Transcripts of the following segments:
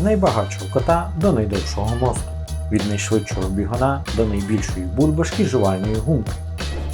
від найбагатшого кота до найдовшого мосту, від найшвидшого бігуна до найбільшої бульбашки жувальної гумки.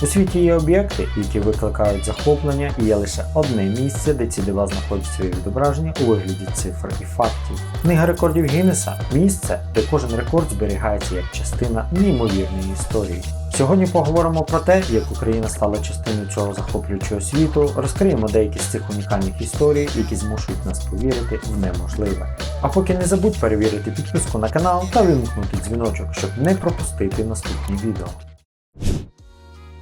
У світі є об'єкти, які викликають захоплення, і є лише одне місце, де ці дива знаходять своє відображення у вигляді цифр і фактів. Книга рекордів Гіннеса місце, де кожен рекорд зберігається як частина неймовірної історії. Сьогодні поговоримо про те, як Україна стала частиною цього захоплюючого світу, розкриємо деякі з цих унікальних історій, які змушують нас повірити в неможливе. А поки не забудь перевірити підписку на канал та вимкнути дзвіночок, щоб не пропустити наступні відео.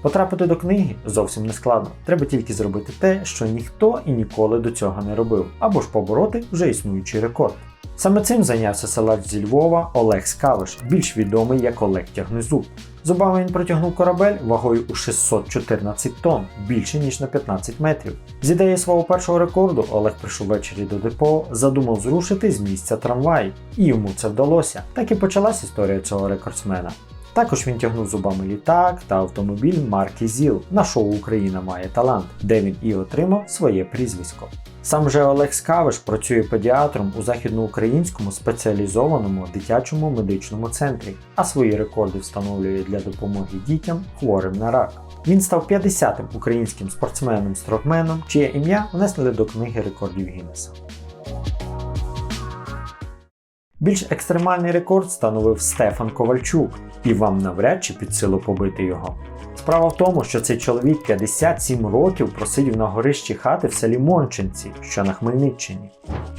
Потрапити до книги зовсім не складно. Треба тільки зробити те, що ніхто і ніколи до цього не робив, або ж побороти вже існуючий рекорд. Саме цим зайнявся селач зі Львова Олег Скавиш, більш відомий як Олег Тягнезуб. Зубами він протягнув корабель вагою у 614 тонн, більше ніж на 15 метрів. З ідеї свого першого рекорду Олег прийшов ввечері до депо, задумав зрушити з місця трамвай, і йому це вдалося. Так і почалась історія цього рекордсмена. Також він тягнув зубами літак та автомобіль марки ЗІЛ на шоу Україна має талант, де він і отримав своє прізвисько. Сам же Олег Скавиш працює педіатром у західноукраїнському спеціалізованому дитячому медичному центрі, а свої рекорди встановлює для допомоги дітям хворим на рак. Він став 50-тим українським спортсменом-строкменом, чиє ім'я внесли до книги рекордів Гіннеса. Більш екстремальний рекорд становив Стефан Ковальчук, і вам навряд чи під силу побити його. Справа в тому, що цей чоловік 57 років просидів на горищі хати в селі Мончинці, що на Хмельниччині.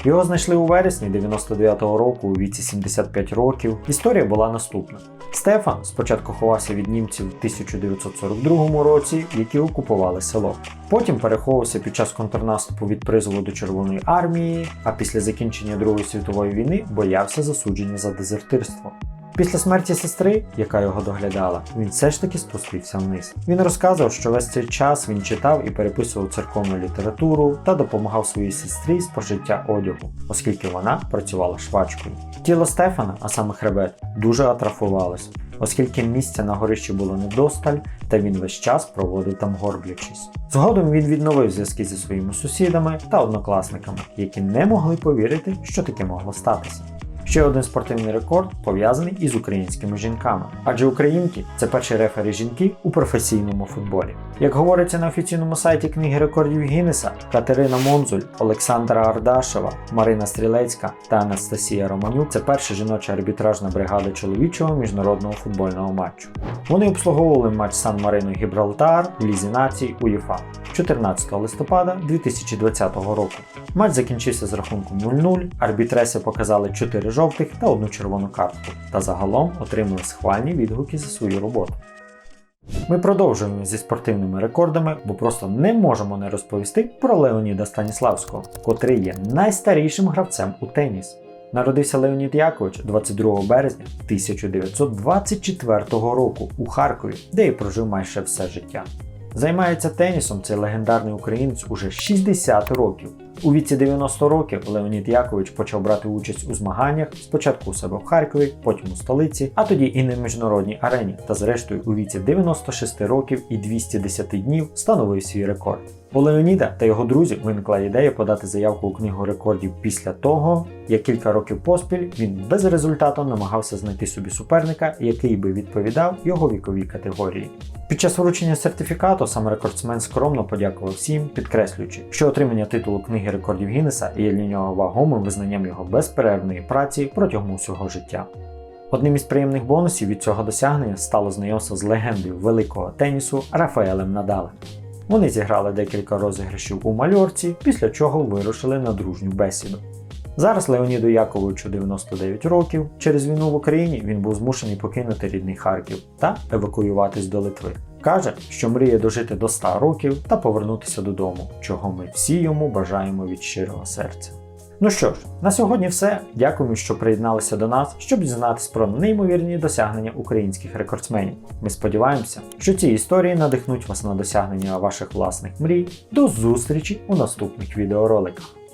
Його знайшли у вересні 99-го року у віці 75 років. Історія була наступна. Стефан спочатку ховався від німців в 1942 році, які окупували село. Потім переховувався під час контрнаступу від призову до Червоної армії, а після закінчення Другої світової війни боявся засудження за дезертирство. Після смерті сестри, яка його доглядала, він все ж таки спустився вниз. Він розказував, що весь цей час він читав і переписував церковну літературу та допомагав своїй сестрі з пошиття одягу, оскільки вона працювала швачкою. Тіло Стефана, а саме хребет, дуже атрофувалось, оскільки місця на горищі було недосталь, та він весь час проводив там горблячись. Згодом він відновив зв'язки зі своїми сусідами та однокласниками, які не могли повірити, що таке могло статися. Ще один спортивний рекорд пов'язаний із українськими жінками, адже українки це перші рефери жінки у професійному футболі. Як говориться на офіційному сайті книги рекордів Гіннеса, Катерина Монзуль, Олександра Ардашева, Марина Стрілецька та Анастасія Романюк це перша жіноча арбітражна бригада чоловічого міжнародного футбольного матчу. Вони обслуговували матч Сан Марино Гібралтар в Лізі націй УЄФА 14 листопада 2020 року. Матч закінчився з рахунком 0-0, арбітреси показали 4 жовтих та одну червону картку, та загалом отримали схвальні відгуки за свою роботу. Ми продовжуємо зі спортивними рекордами, бо просто не можемо не розповісти про Леоніда Станіславського, котрий є найстарішим гравцем у теніс. Народився Леонід Якович 22 березня 1924 року у Харкові, де і прожив майже все життя. Займається тенісом цей легендарний українець уже 60 років. У віці 90 років Леонід Якович почав брати участь у змаганнях спочатку у себе в Харкові, потім у столиці, а тоді і на міжнародній арені. Та зрештою у віці 96 років і 210 днів встановив свій рекорд. У Леоніда та його друзів виникла ідея подати заявку у книгу рекордів після того, як кілька років поспіль він безрезультатно намагався знайти собі суперника, який би відповідав його віковій категорії. Під час вручення сертифікату сам рекордсмен скромно подякував всім, підкреслюючи, що отримання титулу книги рекордів Гіннеса є для нього вагомим визнанням його безперервної праці протягом усього життя. Одним із приємних бонусів від цього досягнення стало знайомство з легендою великого тенісу Рафаелем Надалем. Вони зіграли декілька розіграшів у мальорці, після чого вирушили на дружню бесіду. Зараз Леоніду Яковичу 99 років. Через війну в Україні він був змушений покинути рідний Харків та евакуюватись до Литви. Каже, що мріє дожити до 100 років та повернутися додому, чого ми всі йому бажаємо від щирого серця. Ну що ж, на сьогодні все. Дякуємо, що приєдналися до нас, щоб дізнатись про неймовірні досягнення українських рекордсменів. Ми сподіваємося, що ці історії надихнуть вас на досягнення ваших власних мрій. До зустрічі у наступних відеороликах.